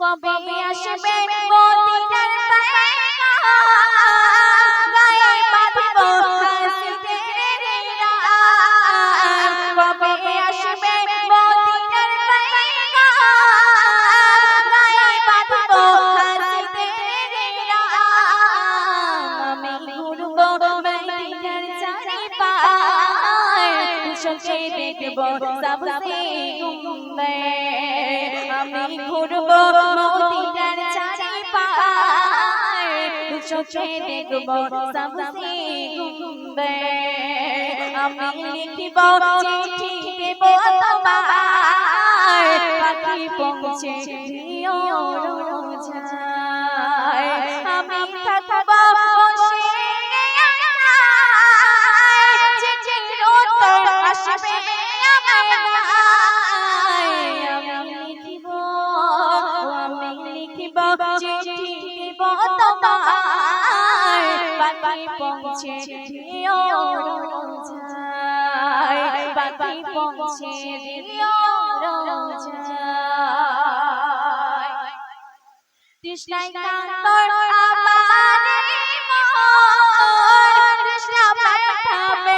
কবে আসবে মদিনার গায়ে বাঁধব হাসিদের রাত কবে আসবে মদিনার গায়ে বাঁধব হাসিদের রাত আমি ঘুরব মদিনার চারিপায় চোখে দেখব গুম্বে। আমি ঘুরব চোখে দেখব সবসে গুম্বে আমি লিখিব চিঠি দেব তোমায় পাখি পৌঁছে দিও রোজায় আমি থাকব দিও রোজায় পাখি পৌঁছে দিও রোজায় তৃষ্ণায় কাতর আমারে মন পাঠাবে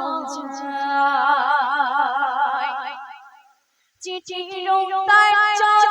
রোজায় চিঠির মরণ সব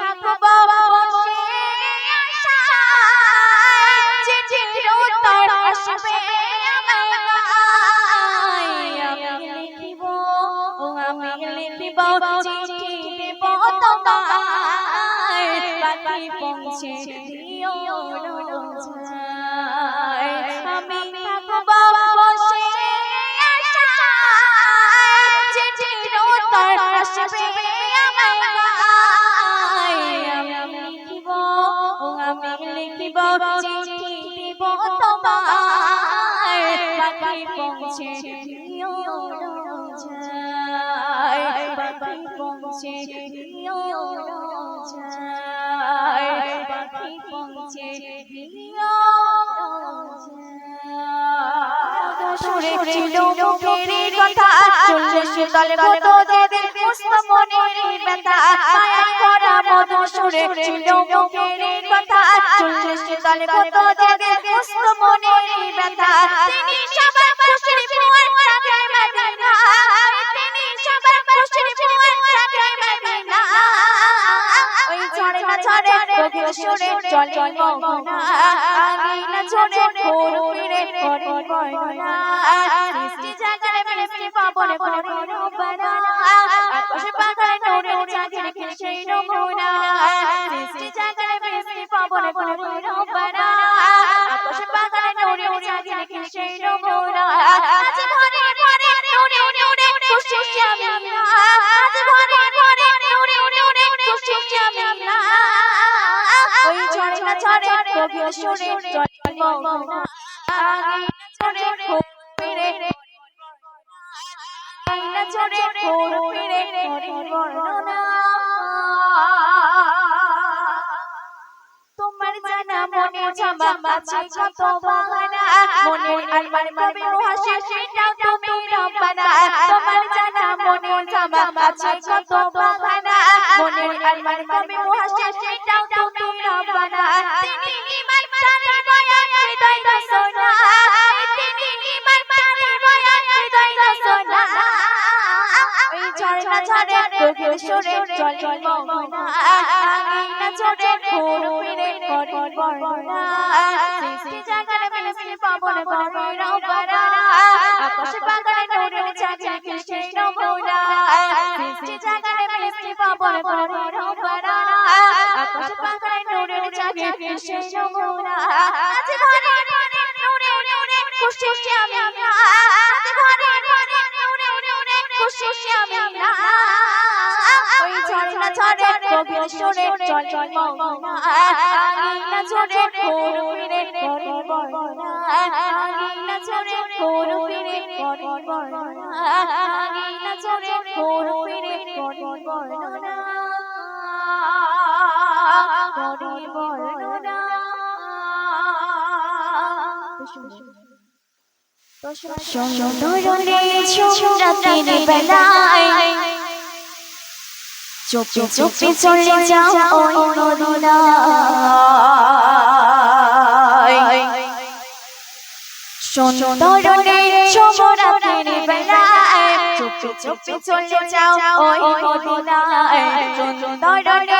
আসবে আমি লিখিব, ও আমি লিখিব, চিঠি দেব তোমায়। পাখি পৌঁছে দিও আমি থাকব বসে আশায় চিঠির উত্তর আসবে আমায়। পৌঁছে পাখি পৌঁছে পাখি পৌঁছে দিও রোজায় সুরে ছিল মুখের কথা চল্লিশ তলে কত যেদিন পুষ্প মনের ব্যথা মায়া করা মধু সুরে মুখের কথা চল্লিশ তলে কত যেদিন পুষ্প মনের ব্যথা তিনি সবার খুশির ফুয়ার রাগে মদিনা তিনি সবার খুশির ফুয়ার রাগে মদিনা ওই ছড়ে না ছড়ে কোকিল সুরে চলে মোহনা আগে না ছড়ে ঘোর ফিরে করে বর্ণনা সৃষ্টি জাগারে মিষ্টি পাবনে করে রূপনা আকাশে পাতায় নূরে জাগরে সেই নমুনা। সৃষ্টি জাগারে মিষ্টি পাবনে করে রূপনা না। কবির সুরে চলে মোহনা আগে না। ফিরে আগে না। ফিরে করে বর্ণনা তোমার জানা মনে জামা আছে কত বাহানা। মনের আলমার কবে হাসি সেটাও তুমি রব্বানা তোমার জানা মনে জামা আছে কত বাহানা। মনের আলমার কবে হাসি সেটাও তুমি রব্বানা তিনি ইমান তারে বয়ান হৃদয় রসনা তিনি ইমান তারে বয়ান হৃদয় রসনা ওই ঝড়না ঝড়ে তোকে সুরে চলে মোহনা আগে না ঝড়ে ফিরে করে বর্ণনা। সৃষ্টি জাগারে মিষ্টি পাবন করে রবানা আকাশে পাগারে নূরের চাচা কৃষ্ণ নমুনা সৃষ্টি জাগারে মিষ্টি পাবন করে রবানা আকাশে পাগারে নূরের চাচা কৃষ্ণ নমুনা আজ ঘরে নূরে নূরে খুশি আমি আমি আজ ঘরে নূরে আমি না। ওই ঝরনা ঝরে কবির সুরে চলে আগে না ঝরে ঘোর ফিরে করে বর্ণনা না ঝরে ঘোর ফিরে করে বর্ণনা না ঝরে ঘোর ফিরে করে বর্ণনা চুপি চুপি চলে যাও ওই মদিনায় সুন্দরনে রাতের বেলায় চুপি চুপি চলে যাও ওই মদিনায় সুন্দরনে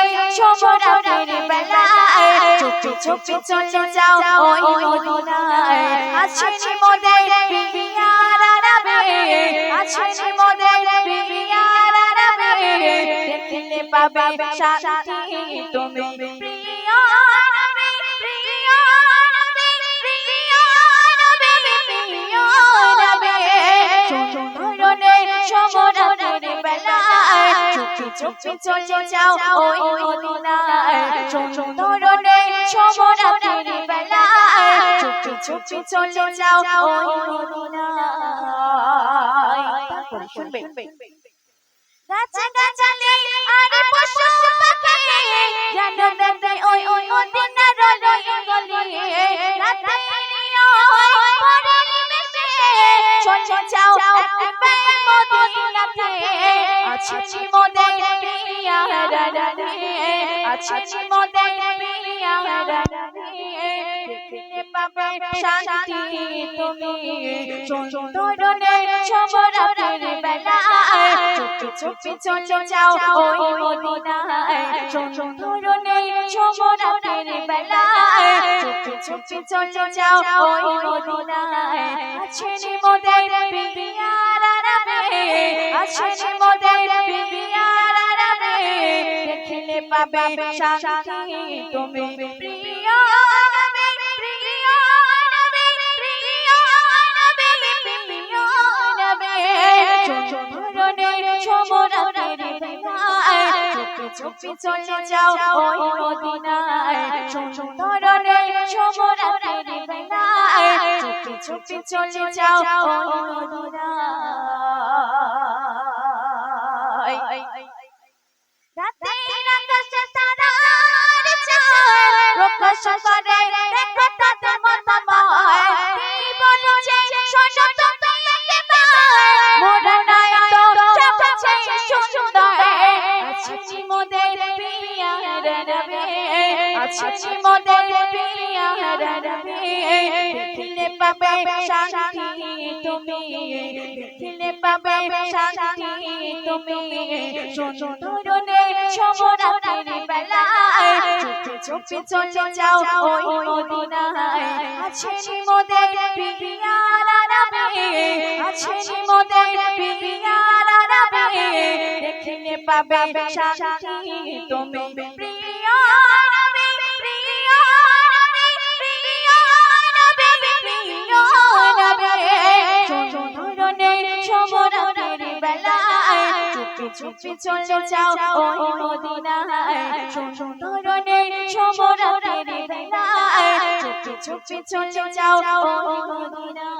রাতের বেলায় চুপি চুপি চলে যাও ওই মদিনায় আছে মোদের পিয়ারা রাবে আছে মোদের পিয়ারা রাবে দেখলে পাবে শান্তি তুমি প্রিয় নবী প্রিয় নবী প্রিয় নবী প্রিয় নবী সুন্দরনে সমরাতের বেলায় চুপি চুপি চলে যাও ওই মদিনায় সুন্দরনে সমরাতের বেলায় চুপি চুপি চলে যাও ওই মদিনায় তারপরে শুনবে গাছে গাছালে আরে পশু পাখি যেন দেখে ওই ওই মদিনার রলি গলি রাতে পরিবেশে চলে যাও একবার মদিনাতে আছে মোদের পিয়া রানী আছে মোদের পিয়া রানী পাবে শান্তি তুমি। সুন্দরনে সমরাতের বেলায় চুপি চুপি চলে যাও ওই মদিনায়। সুন্দরনে সমরাতের বেলায় চুপি চুপি চলে যাও ওই মদিনায়। আছেন মোদের পিয়ারা আছেন মোদের পিয়ারা রাবে দেখলে পাবে শান্তি। তুমি প্রিয় চুপি চলে যাও ওই মদিনায়। চন্দনে সমরাতের বেলায় চুপি চলে যাও ওই মদিনায়। আকাশে তারার চাঁদ প্রকাশ আছে মোদের প্রিয়া রবে পাবে শান্তি তুমি দেখলে পাবে শান্তি তুমি। সুন্দরনে সমরাতের বেলায় চুপে চলে যাও ওই মদিনায়। আছে মোদের প্রিয়া রবে আছে মোদের প্রিয়া রবে দেখলে পাবে শান্তি তুমি। প্রিয়া চুপি চুপি চলে যাও ওই মদিনায়। সুন্দরনে সমরাতের বেলায় চুপি চুপি চলে যাও ওই মদিনায়।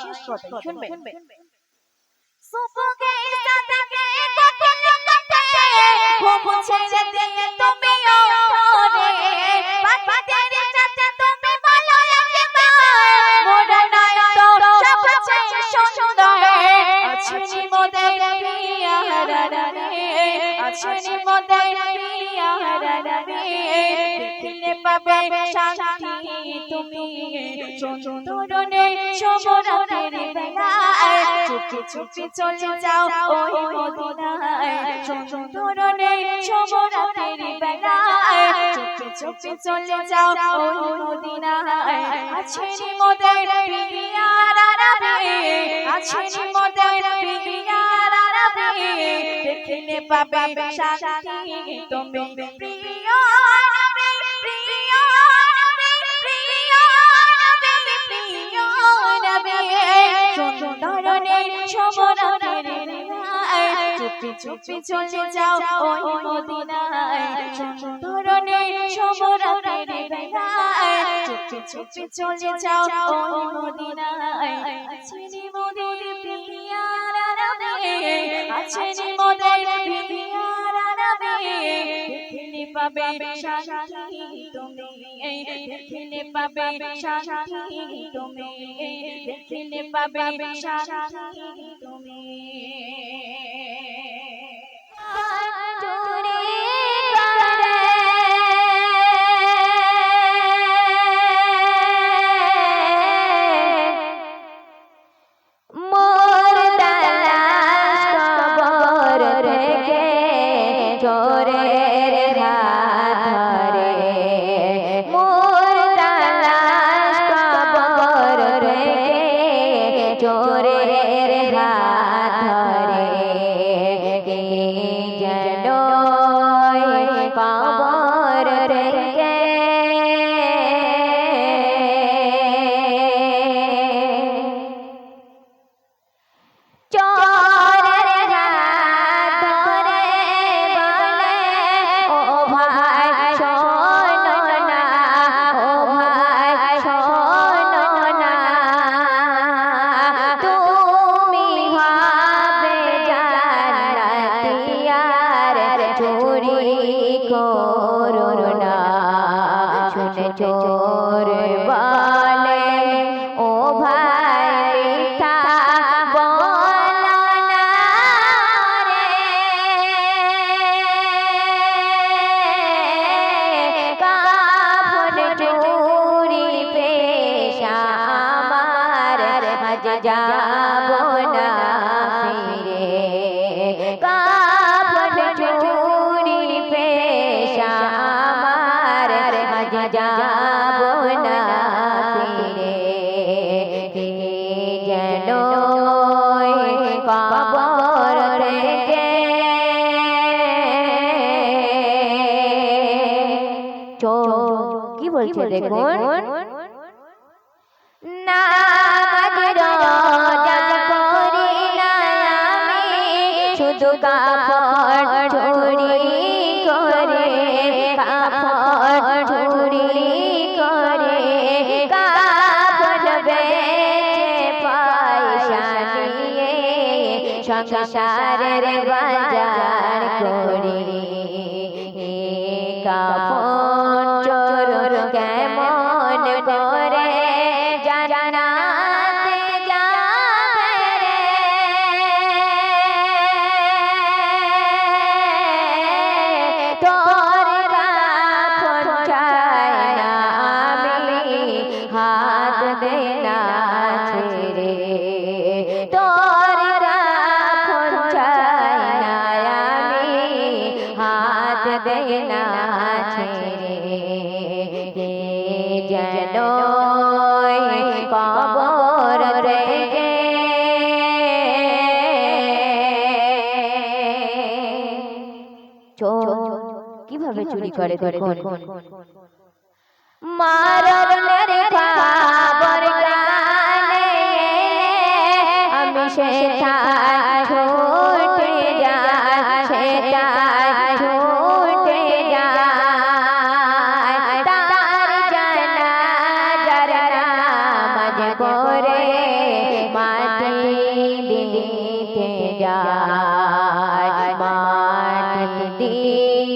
শেষ কথা শুনবে? সুপুকে সাথে কখন কাটে ঘুম ছেড়ে দিয়ে তুমি আছে মোদের প্রিয়া রারে দেখলে পাবে শান্তি। তুমি সুন্দরনে সমরাতের বেলায় চুপি চুপি চলে যাও ওই মদিনায়। সুন্দরনে সমরাতের বেলায় চুপি চুপি চলে যাও ওই মদিনায়। আছে মোদের প্রিয়া রারে আছে মোদের প্রিয়া রারে দেখলে পাবে শান্তি তুমি প্রিয় নবী প্রিয়া চুপি চুপি চলে যাও ওই মদিনায়। সুন্দরনে সমরাতের বেলায়। চুপি চুপি চলে যাও ওই মদিনায়। আছে মোদের প্রিয়া রাবে আছে মোদের প্রিয়া রাবে দেখলে পাবে শান্তি তুমি। দেখলে পাবে শান্তি তুমি। দেখলে পাবে শান্তি তুমি। শুধু করে দেখুন। মারণের খবর কানে আমি সেটাই ছুটে যাই সেটাই ছুটে যাই তার জানা মাটি দিতে যায় মাটি দিয়ে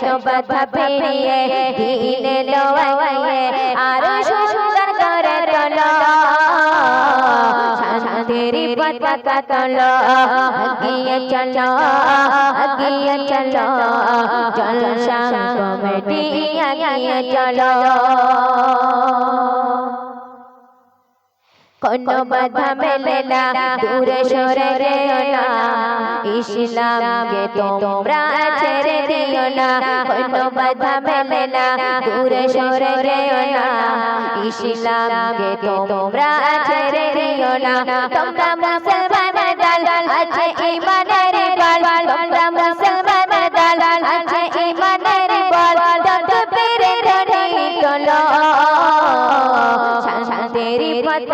শত বাধা দিলে লোয়াইয়ে আর সুন্দর করে তোলো। শান্তির পতাকা তোলো। এগিয়ে চলো এগিয়ে চলো। জলসা কমিটি এগিয়ে চলো। কোনো বাধা মেলে না দূরে সরে যেও না ইসলামকে তোমরা ছেড়ে দিও না কোনো বাধা মেলে না দূরে সরে যেও না ইসলামকে তোমরা ছেড়ে দিও না তোমরা মুসলমান দল আছে ইমানের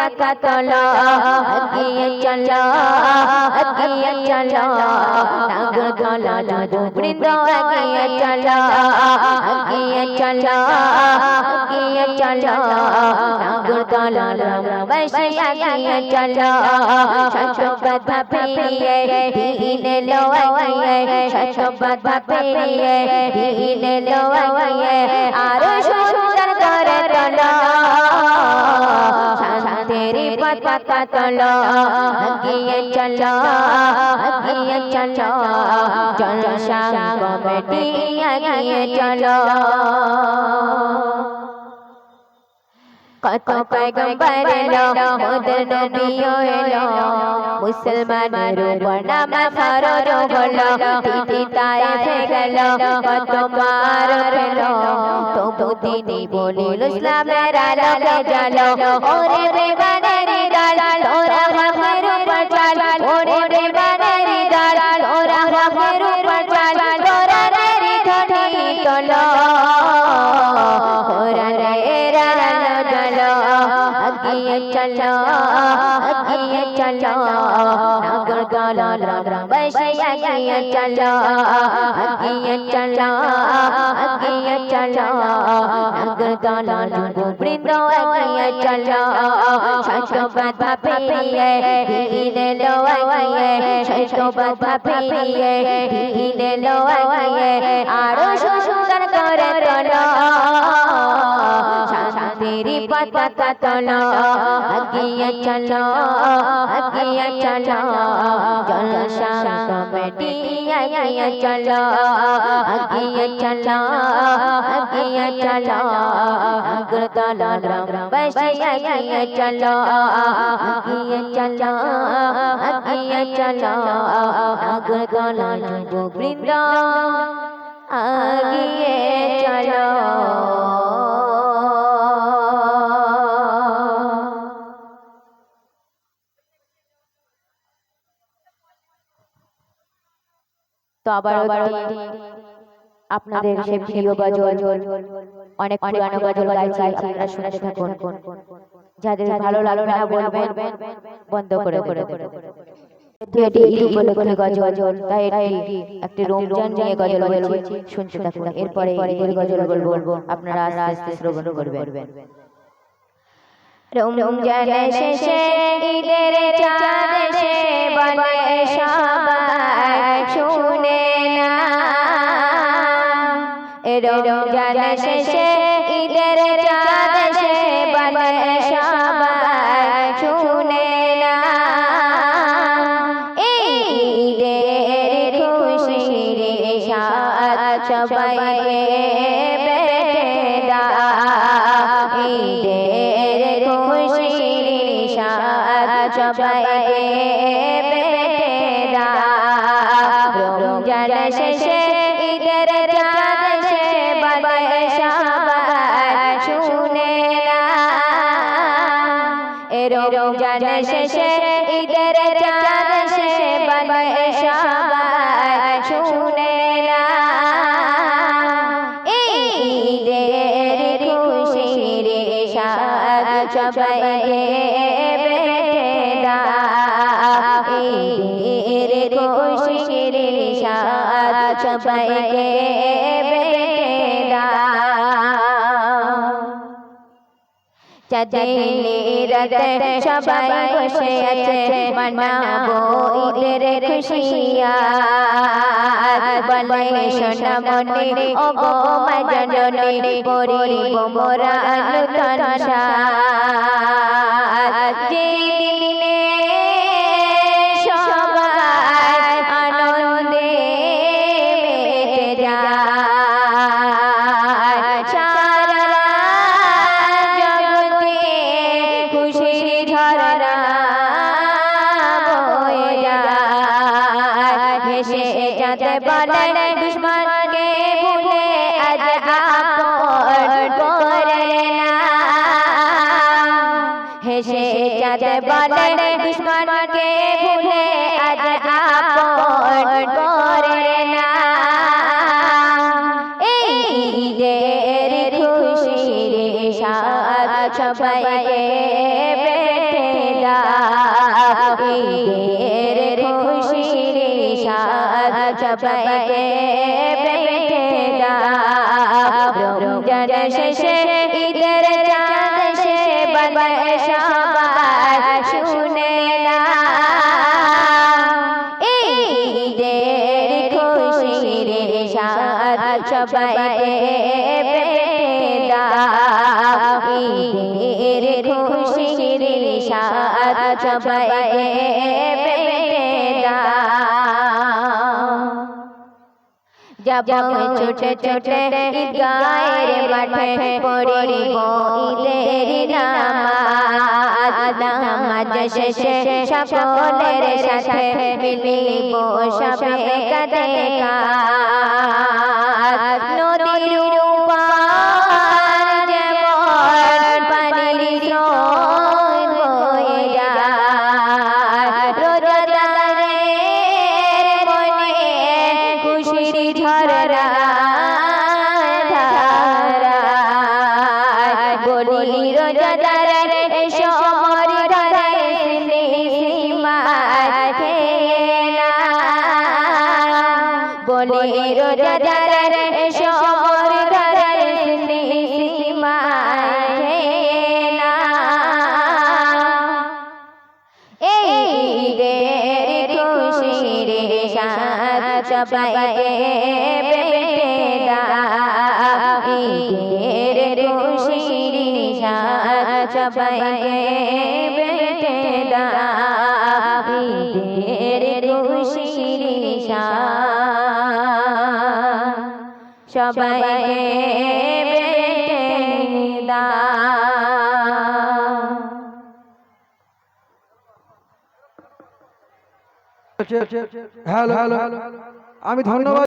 পতাকা তোলো এগিয়ে চলো এগিয়ে চলো, নাগর দলাল বৃন্দ এগিয়ে চলো এগিয়ে চলো এগিয়ে চলো, নাগর এগিয়ে চলো, শত বাধা পেরিয়ে দিনে শত বাধা পেরিয়ে দিনে লোয়াইয়ে, আরও করে তোলো শান্তির পতাকা তোলো এগিয়ে চলো এগিয়ে চলো। জলসা কমিটি এগিয়ে চলো। কত পয়গম্বর এলো ওদের নবীও এলো মুসলমানের উপর নামাজ ফরজ হলো তিতি তায়েফে গেল কত মার পেল তবু তিনি বলিল, ইসলামের আলোকে জ্বালো, ওরে বেগানের দল এগিয়ে চলো এগিয়ে চলো, নাগর দলাল বসে এগিয়ে চলো এগিয়ে চলো এগিয়ে চলো, নাগর দলাল বৃন্দ এগিয়ে চলো, শত বাধা পেরিয়ে দিনে লোয়াইয়ে শত বাধা পেরিয়ে দিনে লোয়াইয়ে আরও সুন্দর তোরে তোলো শান্তির পতাকা তোলো আগিয়ে চলো আগিয়ে চলো। জলসা কমিটি আগিয়ে চলো আগিয়ে চলো। আগিয়ে চলো আগরতলা চলো। আগরতলা যুববৃন্দ। আগিয়ে চলো। তো আবার আপনাদের সে প্রিয় গজল। অনেক পুরানো গজল গাইছি আপনারা শুনতে থাকুন। যাদের ভালো লাগবে না বলবেন বন্ধ করে করে এটি ঈদ উপলক্ষে গজল, তাই একটি একটি রমজান নিয়ে গজল বলছি। শুনতে থাকুন, এরপরে ঈদের গজল বলব। আপনারা আস্তে আস্তে শ্রবণ করবেন। রমজান শেষে ঈদের চাঁদ সে বলে সবাই, শুনে না রমজান শেষে সাথ সবাইকে বেটে দা ঈদের খুশির সাথ সবাইকে রাতে সবাই বসে আছে মানাবো ঈদের খুশিয়া বলে সোনা মনে ও গো মজননে করিব মোরা সাজ যে হেসে যাতে বলে দুশ্মনকে ভুলে আজ আপন করে না। এই ঈদের খুশির সাথ সবাইকে বেটে দা ঈদের খুশির সাথ সবাইকে সবাইকে বেটে দা যাব ছোটে ছোটে ঈদগাহের মাঠে পড়িব। ঈদের নামাজ নামাজ শেষে সকলের সাথে মিলিব। সবে কাঁধে কাঁধ বলি রোজাদারের সমর ঘরে সীমায় খেয়ে না ঈদের খুশির সাথ সবাইকে বেটে বেটে দাও ঈদের খুশির সাথ সবাইকে হ্যালো হ্যালো আমি ধন্যবাদ